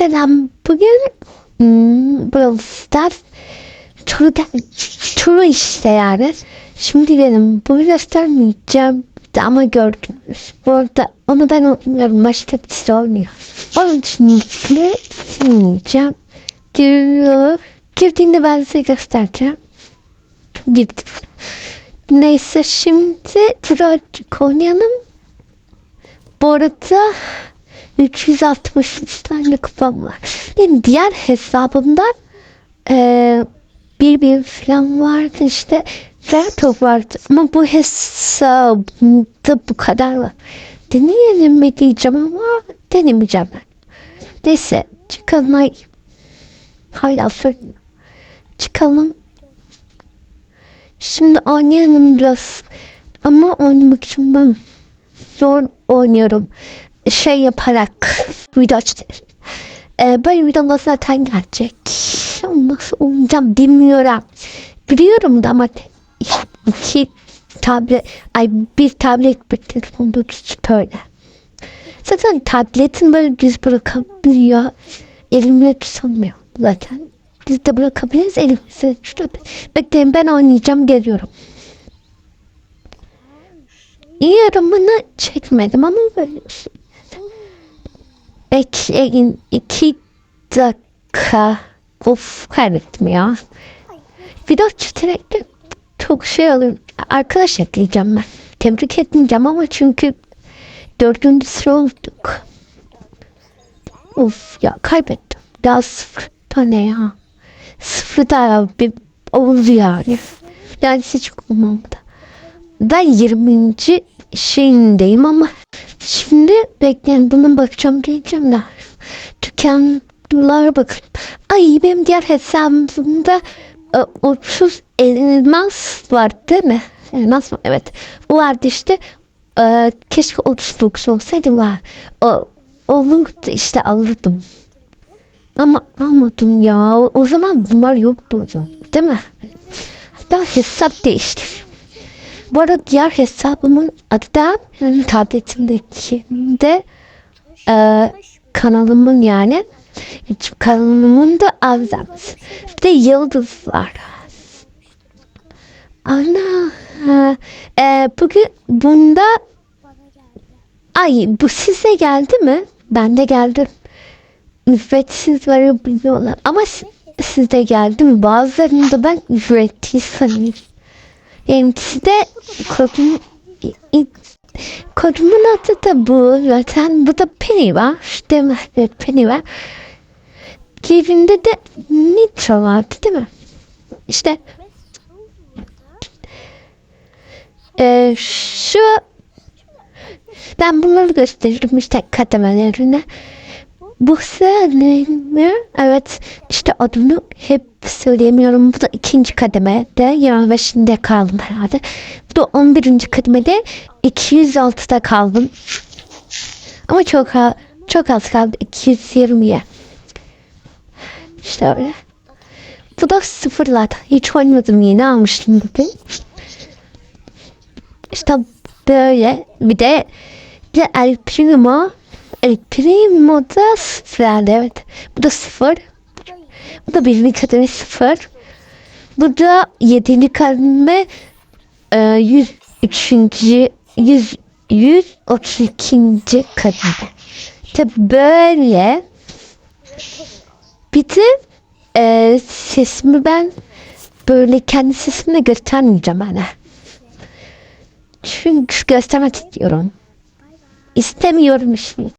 Selam. Bugün hmm, Brawl Stars turu, turu işte yani. Şimdi benim bunu göstermeyeceğim ama gördünüz. Bu arada onu ben unutmuyorum. Başka bir şey olmuyor. Onun için ilgili silmeyeceğim. Giriyor. Girdiğinde ben size göstereceğim. Girdim. Neyse şimdi birazcık oynayalım. Bu arada 363 tane kupam var. Benim diğer hesabımda eee bir bir falan vardı işte. Laptop vardı. Ama bu hesabımda bu kadar var. Deneyelim mi diyeceğim ama denemeyeceğim ben. Neyse çıkalım. Ay. Hala fırın. Çıkalım. Şimdi oynayalım biraz. Ama oynamak için ben zor oynuyorum. Şey yaparak video çekerim. Ee, böyle videolar zaten gelecek. Nasıl oynayacağım bilmiyorum. Biliyorum da ama iki tablet, ay bir tablet bir telefonda küçük öyle. Zaten tabletin böyle düz bırakabiliyor. Elimle tutamıyor zaten. Biz de bırakabiliriz elimizde tutabiliriz. Bekleyin ben oynayacağım geliyorum. Yarımını çekmedim ama böyle Bekleyin iki dakika. Of kaybettim ya. Video çekerek çok şey olur. Arkadaş ekleyeceğim ben. Tebrik etmeyeceğim ama çünkü dördüncü sıra olduk. Of ya kaybettim. Daha sıfır tane ya. Sıfır daha bir oldu yani. Yani hiç olmadı. Ben 20. şeyindeyim ama şimdi bekleyin buna bakacağım diyeceğim de. Dükkanlar bakın. Ay benim diğer hesabımda e, 30 elmas var değil mi? Elmas mı? Evet. Vardı işte. E, keşke 39 olsaydı var. O, onu da işte alırdım. Ama almadım ya. O zaman bunlar yoktu zaman. Değil mi? Hatta hesap değiştir. Bu arada diğer hesabımın adı da tabletimdeki de e, kanalımın yani kanalımın da Avzams. Bir de Yıldız var. Ana. E, bugün bunda ay bu size geldi mi? Ben de geldim. Ücretsiz var biliyorlar. Ama si- sizde geldi mi? Bazılarında ben ücretsiz sanıyorum. Benimkisi de kodum, kodumun adı da bu. Zaten bu da Penny var. Evet, Penny var. Cebimde de Nitro vardı değil mi? İşte e, şu ben bunları gösteririm işte kademelerini. Bu söyleniyor. Evet işte adını hep söyleyemiyorum. Bu da ikinci kademede. 25'inde kaldım herhalde. Bu da 11. kademede 206'da kaldım. Ama çok çok az kaldı. 220'ye. İşte öyle. Bu da sıfırlarda. Hiç oynamadım yeni almıştım bugün. İşte böyle. Bir de, bir de El Primo. El Primo da sıfırlarda evet. Bu da sıfır. Bu da birinci kademe sıfır. Bu da yedinci kademe e, 103. 100 132. kademe. Tabi böyle bir de e, sesimi ben böyle kendi sesimi de göstermeyeceğim hani. Çünkü göstermek istiyorum. İstemiyorum işte.